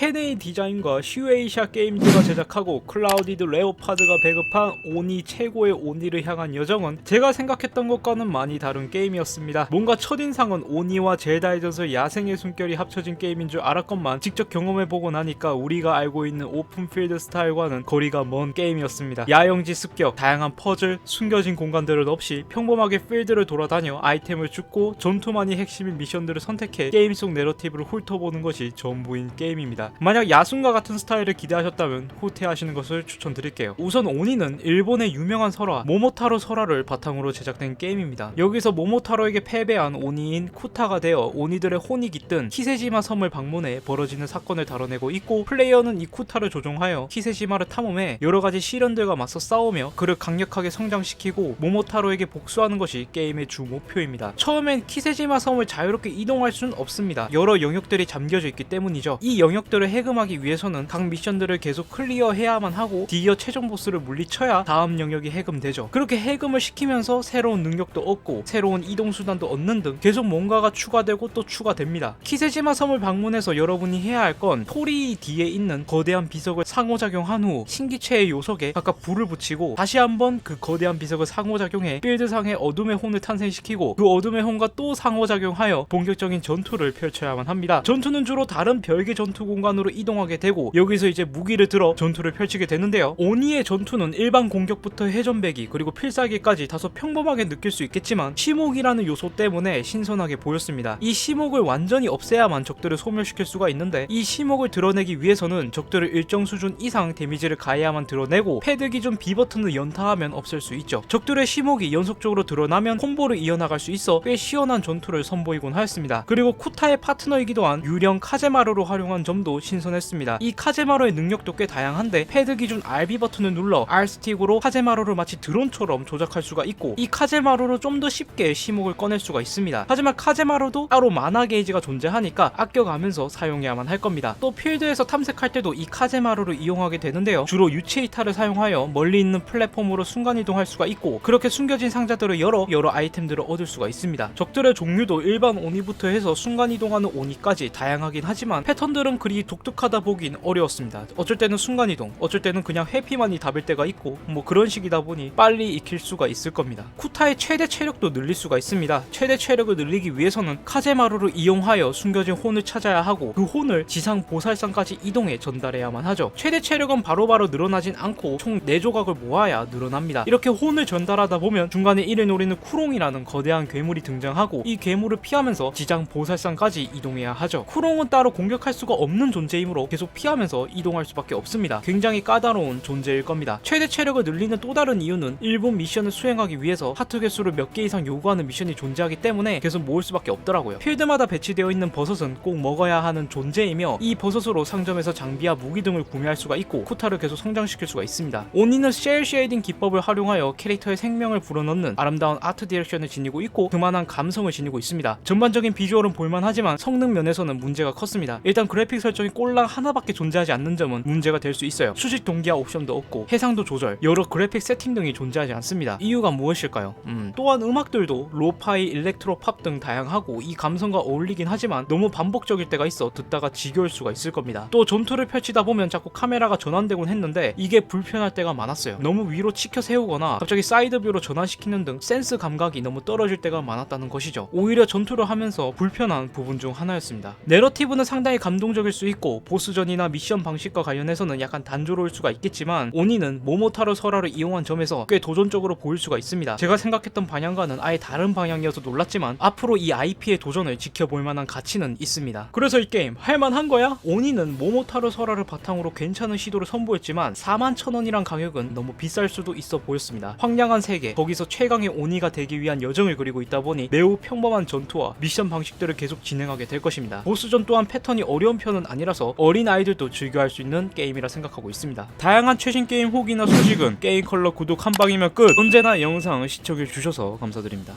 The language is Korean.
케네이 디자인과 슈에이샤 게임즈가 제작하고 클라우디드 레오파드가 배급한 오니 최고의 오니를 향한 여정은 제가 생각했던 것과는 많이 다른 게임이었습니다. 뭔가 첫인상은 오니와 젤다의 전설 야생의 숨결이 합쳐진 게임인 줄 알았건만 직접 경험해보고 나니까 우리가 알고 있는 오픈필드 스타일과는 거리가 먼 게임이었습니다. 야영지 습격, 다양한 퍼즐, 숨겨진 공간들은 없이 평범하게 필드를 돌아다녀 아이템을 줍고 전투만이 핵심인 미션들을 선택해 게임 속 내러티브를 훑어보는 것이 전부인 게임입니다. 만약 야숨과 같은 스타일을 기대하셨다면 후퇴하시는 것을 추천드릴게요. 우선 오니는 일본의 유명한 설화 모모타로 설화를 바탕으로 제작된 게임입니다. 여기서 모모타로에게 패배한 오니인 쿠타가 되어 오니들의 혼이 깃든 키세지마 섬을 방문해 벌어지는 사건을 다뤄내고 있고 플레이어는 이 쿠타를 조종하여 키세지마를 탐험해 여러 가지 시련들과 맞서 싸우며 그를 강력하게 성장시키고 모모타로에게 복수하는 것이 게임의 주 목표입니다. 처음엔 키세지마 섬을 자유롭게 이동할 수는 없습니다. 여러 영역들이 잠겨져 있기 때문이죠. 이 영역들 을 해금하기 위해서는 각 미션들을 계속 클리어해야만 하고 디어 최종 보스를 물리쳐야 다음 영역이 해금되죠. 그렇게 해금을 시키면서 새로운 능력도 얻고 새로운 이동 수단도 얻는 등 계속 뭔가가 추가되고 또 추가됩니다. 키세지마 섬을 방문해서 여러분이 해야 할 건 토리 뒤에 있는 거대한 비석을 상호작용한 후 신기체의 요석에 각각 불을 붙이고 다시 한번 그 거대한 비석을 상호작용해 필드상의 어둠의 혼을 탄생시키고 그 어둠의 혼과 또 상호작용하여 본격적인 전투를 펼쳐야만 합니다. 전투는 주로 다른 별개 전투 공간 으로 이동하게 되고 여기서 이제 무기를 들어 전투를 펼치게 되는데요. 오니의 전투는 일반 공격부터 회전배기 그리고 필살기까지 다소 평범하게 느낄 수 있겠지만 시목이라는 요소 때문에 신선하게 보였습니다. 이 시목을 완전히 없애야만 적들을 소멸시킬 수가 있는데 이 시목을 드러내기 위해서는 적들을 일정 수준 이상 데미지를 가해야만 드러내고 패드 기준 B 버튼을 연타하면 없앨 수 있죠. 적들의 시목이 연속적으로 드러나면 콤보를 이어나갈 수 있어 꽤 시원한 전투를 선보이곤 하였습니다. 그리고 쿠타의 파트너이기도 한 유령 카제마루로 활용한 점도 신선했습니다. 이 카제마루의 능력도 꽤 다양한데 패드 기준 RB 버튼을 눌러 R 스틱으로 카제마루를 마치 드론처럼 조작할 수가 있고 이 카제마루로 좀 더 쉽게 시목을 꺼낼 수가 있습니다. 하지만 카제마루도 따로 마나 게이지가 존재하니까 아껴가면서 사용해야만 할 겁니다. 또 필드에서 탐색할 때도 이 카제마루를 이용하게 되는데요. 주로 유체 이탈을 사용하여 멀리 있는 플랫폼으로 순간 이동할 수가 있고 그렇게 숨겨진 상자들을 열어 여러 아이템들을 얻을 수가 있습니다. 적들의 종류도 일반 오니부터 해서 순간 이동하는 오니까지 다양하긴 하지만 패턴들은 그리 독특하다 보긴 어려웠습니다. 어쩔 때는 순간 이동, 어쩔 때는 그냥 회피만이 답일 때가 있고 뭐 그런 식이다 보니 빨리 익힐 수가 있을 겁니다. 쿠타의 최대 체력도 늘릴 수가 있습니다. 최대 체력을 늘리기 위해서는 카제마루를 이용하여 숨겨진 혼을 찾아야 하고 그 혼을 지상 보살상까지 이동해 전달해야만 하죠. 최대 체력은 바로바로 늘어나진 않고 총 4조각을 모아야 늘어납니다. 이렇게 혼을 전달하다 보면 중간에 이를 노리는 쿠롱이라는 거대한 괴물이 등장하고 이 괴물을 피하면서 지장 보살상까지 이동해야 하죠. 쿠롱은 따로 공격할 수가 없는 존재이므로 계속 피하면서 이동할 수밖에 없습니다. 굉장히 까다로운 존재일 겁니다. 최대 체력을 늘리는 또 다른 이유는 일본 미션을 수행하기 위해서 하트 개수를 몇 개 이상 요구하는 미션이 존재하기 때문에 계속 모을 수밖에 없더라고요. 필드마다 배치되어 있는 버섯은 꼭 먹어야 하는 존재이며 이 버섯으로 상점에서 장비와 무기 등을 구매할 수가 있고 쿠타를 계속 성장시킬 수가 있습니다. 오니는 셀 쉐이딩 기법을 활용하여 캐릭터의 생명을 불어넣는 아름다운 아트 디렉션을 지니고 있고 그만한 감성을 지니고 있습니다. 전반적인 비주얼은 볼만하지만 성능 면에서는 문제가 컸습니다. 일단 그래픽 설정 이 꼴랑 하나밖에 존재하지 않는 점은 문제가 될 수 있어요. 수직 동기화 옵션도 없고 해상도 조절, 여러 그래픽 세팅 등이 존재하지 않습니다. 이유가 무엇일까요? 음, 또한 음악들도 로파이, 일렉트로 팝 등 다양하고 이 감성과 어울리긴 하지만 너무 반복적일 때가 있어 듣다가 지겨울 수가 있을 겁니다. 또 전투를 펼치다 보면 자꾸 카메라가 전환되곤 했는데 이게 불편할 때가 많았어요. 너무 위로 치켜 세우거나 갑자기 사이드 뷰로 전환시키는 등 센스 감각이 너무 떨어질 때가 많았다는 것이죠. 오히려 전투를 하면서 불편한 부분 중 하나였습니다. 내러티브는 상당히 감동적일 수 있고 보스전이나 미션 방식과 관련해서는 약간 단조로울 수가 있겠지만 오니는 모모타로 설화를 이용한 점에서 꽤 도전적으로 보일 수가 있습니다. 제가 생각했던 방향과는 아예 다른 방향이어서 놀랐지만 앞으로 이 IP의 도전을 지켜볼 만한 가치는 있습니다. 그래서 이 게임 할만한 거야? 오니는 모모타로 설화를 바탕으로 괜찮은 시도를 선보였지만 4만 천 원이란 가격은 너무 비쌀 수도 있어 보였습니다. 황량한 세계, 거기서 최강의 오니가 되기 위한 여정을 그리고 있다 보니 매우 평범한 전투와 미션 방식들을 계속 진행하게 될 것입니다. 보스전 또한 패턴이 어려운 편은 아니 라서 어린 아이들도 즐겨할 수 있는 게임이라 생각하고 있습니다. 다양한 최신 게임 후기나 소식은 게임 컬러 구독 한 방이면 끝. 언제나 영상 시청해 주셔서 감사드립니다.